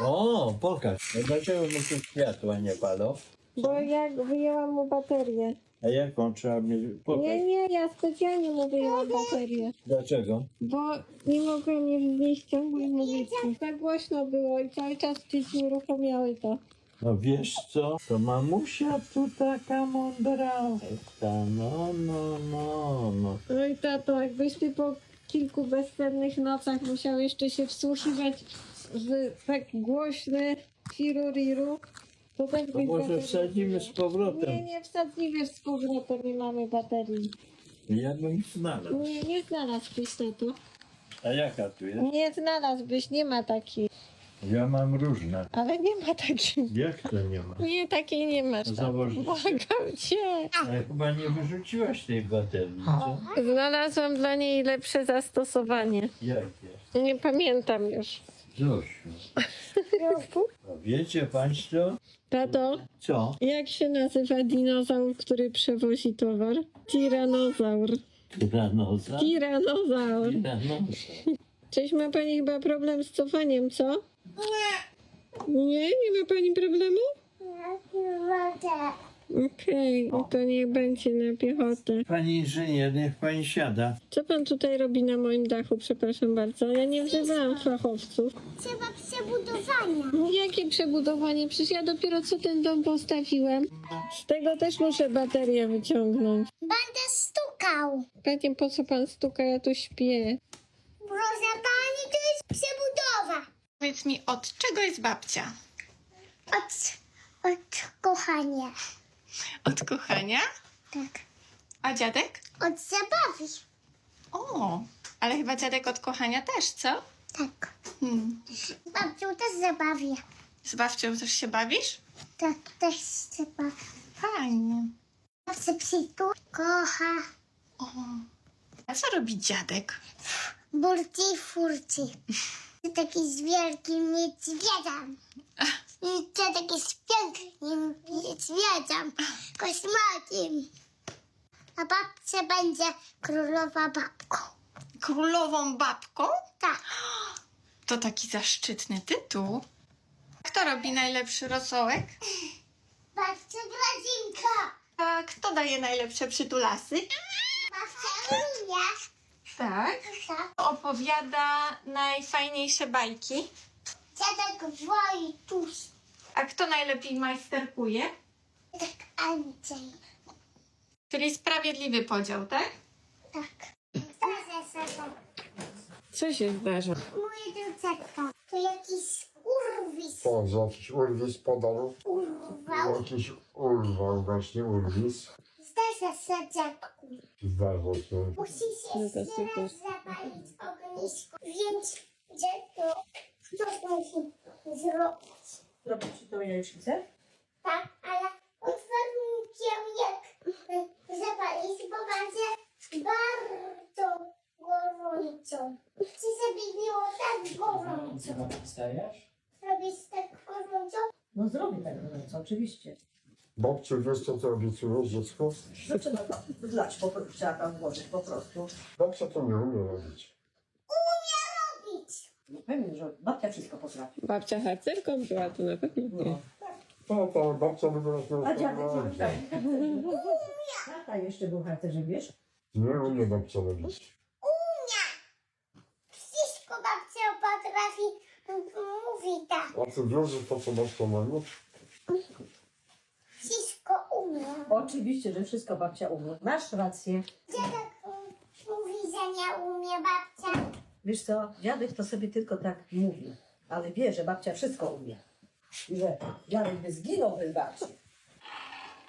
O, pokaż. No dlaczego mu tu światła nie palą? Bo jak wyjęłam mu baterię. A jaką trzeba mieć? Pokaż. Nie, nie, ja specjalnie mu wyjęłam baterię. Dlaczego? Bo nie mogłam już wyjść ciągłej muzyki. Tak głośno było i cały czas dzieci uruchamiały to. No wiesz co? To mamusia tu taka mądra. Ta, no, no, no, no. No i tato, jakbyśmy po kilku bezsennych nocach musiał jeszcze się wsłuchiwać w tak głośne firuriru, to tak To może baterii wsadzimy z powrotem. Nie, nie wsadzimy z powrotem, nie mamy baterii. Ja bym znalazł. Nie, nie znalazłbyś tato. A jaka tu jest? Nie znalazłbyś, nie ma takiej. Ja mam różne. Ale nie ma takiej. Jak to nie ma? Nie, takiej nie masz. tato. Założyć. Błagam cię. Ale chyba nie wyrzuciłaś tej baterii, co? Znalazłam dla niej lepsze zastosowanie. Jakie? Nie pamiętam już. Zosiu. A wiecie państwo? Tato, Co? jak się nazywa dinozaur, który przewozi towar? Tiranozaur. Tyranoza? Tiranozaur. Tyranoza. Cześć, ma pani chyba problem z cofaniem, co? Nie. Nie? Nie ma pani problemu? Okej, no to niech będzie na piechotę. Pani inżynier, niech pani siada. Co pan tutaj robi na moim dachu, przepraszam bardzo? Ja nie wzywałam fachowców. Trzeba przebudowania. Jakie przebudowanie? Przecież ja dopiero co ten dom postawiłem. Z tego też muszę baterię wyciągnąć. Będę stukał. Panie, po co pan stuka? Ja tu śpię. Proszę pani, to jest przebudowa. Powiedz mi, od czego jest babcia? Od, od kochania. Od kochania? Tak. A dziadek? Od zabawy. O, ale chyba dziadek od kochania też, co? Tak. Hmm. Babciu też zabawię. Z babcią też się bawisz? Tak, też się bawię. Fajnie. Babcia psiku kocha O. A co robi dziadek? burci furci. Taki z wielkim niedźwiedziem. I dziadek jest pięknym niedźwiedziem. Kosmakiem. A babcia będzie królowa babką. Królową babką? Tak. To taki zaszczytny tytuł. Kto robi najlepszy rosołek? Babcia Grazinka. A kto daje najlepsze przytulasy? Babcia Unia. Tak. Tak. Opowiada najfajniejsze bajki. Dziadek Wojtuś. A kto najlepiej majsterkuje? Tak Andrzej. Czyli sprawiedliwy podział, tak? Tak. Zdarza się tak. Co się zdarza? Moje dziecko. To jakiś urwis. O, jakiś urwis podał. Urwał. Jakiś urwał właśnie urwis. Zdarza się dziadku. Zdarza się. Musi się No to jeszcze super. raz zapalić ognisko. Więc dziecko coś zrobić. Robić ci tą jajecznicę? Tak, ale pod warunkiem jak zapalić, bo będzie bardzo gorąco. Czy było tak gorąco? Wstajesz? Robić tak gorąco? No zrobię tak gorąco, oczywiście. Babciu, wiesz co ty obiecujesz dziecku? No trzeba tam wlać, po, prostu, trzeba tam włożyć po prostu. Babcia to nie umie robić. No pewnie, że babcia wszystko potrafi. Babcia harcerką była, to na pewno nie. No. No to babcia by nie A dziadek co robiła. Tata jeszcze był harcerzem, wiesz? Nie umie babcia robić. Wszystko babcia potrafi mówi tak. A ty wiesz, że to co babcia ma mieć? Wszystko umie. Oczywiście, że wszystko babcia umie. Masz rację. Dziadek mówi, że nie umie babcia. Wiesz co, dziadek to sobie tylko tak mówi, ale wie, że babcia wszystko umie. I że dziadek by zginął bez babci.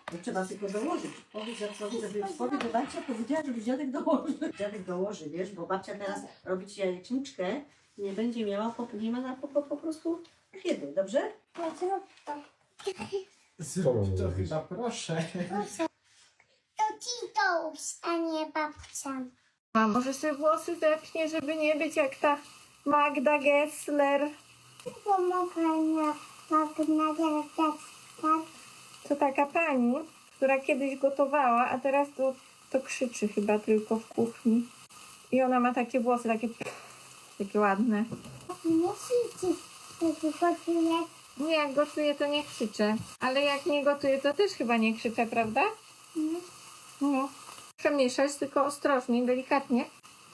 To trzeba tylko dołożyć. Powiedz Jarosławowi, żeby powiedz, babcia powiedziała, żeby dziadek dołożył. Dziadek dołoży, wiesz, bo babcia teraz robić jajeczniczkę nie będzie miała, po, nie ma na po, po, po prostu kiedy, dobrze? No zrób to. Zrób to chyba proszę. To Titouś, a nie babcia. A może sobie włosy zepnie, żeby nie być jak ta Magda Gessler. Pomogę magnadę tak. To taka pani, która kiedyś gotowała, a teraz to, to krzyczy chyba tylko w kuchni. I ona ma takie włosy, takie, takie ładne. Musicie Gotuję. Nie, jak gotuję, to nie krzyczę. Ale jak nie gotuję, to też chyba nie krzyczę, prawda? No. Przemieszać, tylko ostrożnie, delikatnie,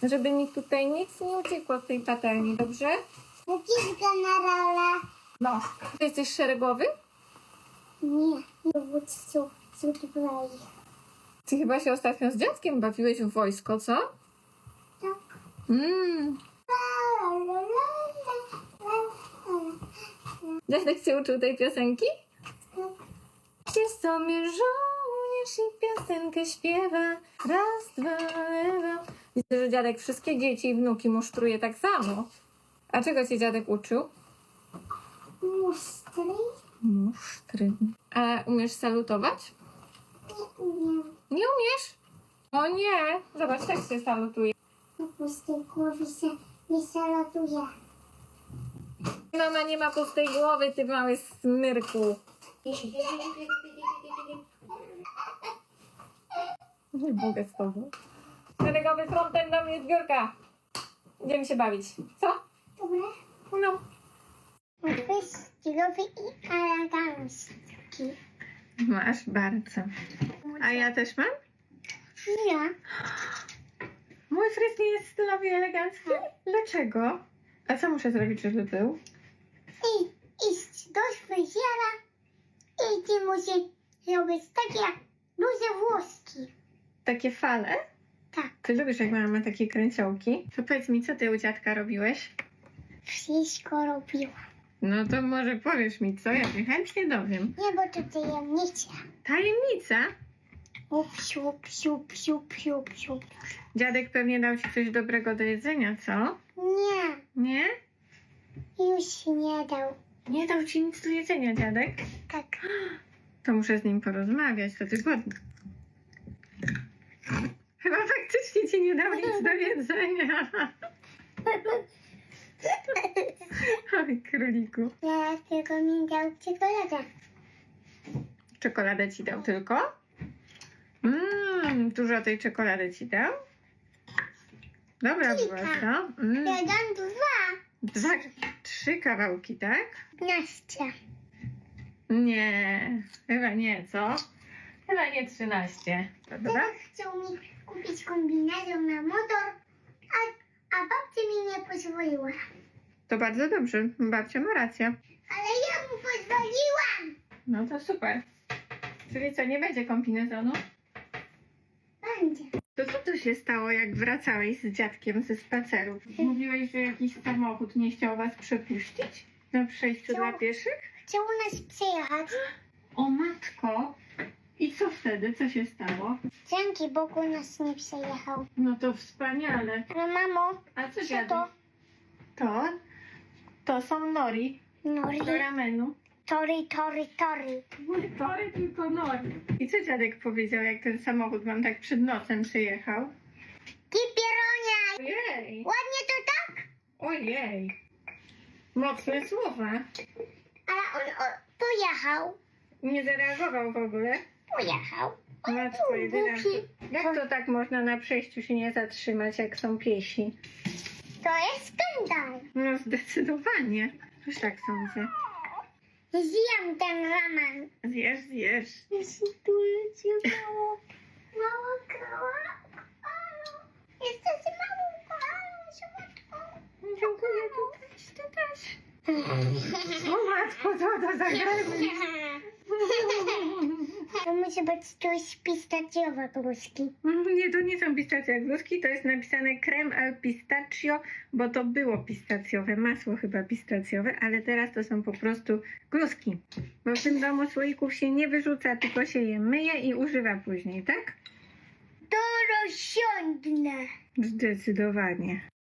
żeby mi tutaj nic nie uciekło z tej patelni, dobrze? Na rolę. No. Ty jesteś szeregowy? Nie, nie wódcu. Zudwaj. Ty chyba się ostatnio z dziadkiem bawiłeś w wojsko, co? Tak. Mmm. Dziadek się uczył tej piosenki? Gdzie sobie żołnierz i piosenkę śpiewa. Raz, dwa, lewa. Widzę, że dziadek wszystkie dzieci i wnuki musztruje tak samo. A czego cię dziadek uczył? Mustry? Musztry. A umiesz salutować? Nie umiem. Nie umiesz? O nie! Zobacz, tak się salutuje. Po pustej głowie się nie salatuje. Mama nie ma pustej głowy, ty mały smyrku. Nie mogę z tobą. Szeregowy frontem do mnie zbiórka. Idziemy się bawić. Co? Dobra? No. Wyścigowy i elegancki. Masz bardzo. A ja też mam? Ja? Mój fryz nie jest stylowy i elegancki? Dlaczego? A co muszę zrobić, żeby był? I iść do fryzjera i ty musi robić takie duże włoski. Takie fale? Tak. Ty lubisz, jak mama ma takie kręciołki? To powiedz mi, co ty u dziadka robiłeś? Wszystko robiła. No to może powiesz mi, co? Ja się chętnie dowiem. Nie, bo to tajemnica. Tajemnica? Up, siup, siup, siup, siup, siup. Dziadek pewnie dał ci coś dobrego do jedzenia, co? Nie, Nie? już nie dał. Nie dał ci nic do jedzenia, dziadek? Tak. To muszę z nim porozmawiać, to ty ci nie dał nic do jedzenia. Oj, króliku. Teraz tylko mi dał czekoladę. Czekoladę ci dał tylko? Mmm, dużo tej czekolady ci dał? Dobra była, co? Mm, Jeden, dwa, dwa, trzy kawałki, tak? piętnaście. Nie, chyba nie, co? Chyba nie 13. Dobra? Teraz chciał mi kupić kombinezon na motor, a, a babcia mi nie pozwoliła. To bardzo dobrze, babcia ma rację. Ale ja mu pozwoliłam. No to super. Czyli co, nie będzie kombinezonu? Będzie. To co tu się stało, jak wracałeś z dziadkiem ze spaceru? Mówiłeś, że jakiś samochód nie chciał was przepuścić na przejściu dla pieszych? Chciał nas przyjechać. O matko! I co wtedy? Co się stało? Dzięki Bogu nas nie przejechał. No to wspaniale. Ale mamo, A co co to? To? To są nori Nori, do ramenu. tory, tory, tory. Nie tory, tylko nori. I co dziadek powiedział, jak ten samochód wam tak przed nosem przyjechał? Kipieronia! Ojej! Ładnie to tak? Ojej! Mocne słowa. Ale on o, pojechał. Nie zareagował w ogóle. Pojechał. Matko jedyna. Głupi. Jak to tak można na przejściu się nie zatrzymać, jak są piesi? To jest skandal. No zdecydowanie. Też tak sądzę. Zjem ten ramen. Zjesz, zjesz. Jest tu leci mało, mało koła. Jesteś małą koalą, słodką. Dziękuję, też, ty też. O matko, co to za gremlin? Być coś pistacjowe kluski. Nie, to nie są pistacje gluski, to jest napisane creme al pistachio, bo to było pistacjowe, masło chyba pistacjowe, ale teraz to są po prostu gluski. Bo w tym domu słoików się nie wyrzuca, tylko się je myje i używa później, tak? To rozsiądne. Zdecydowanie.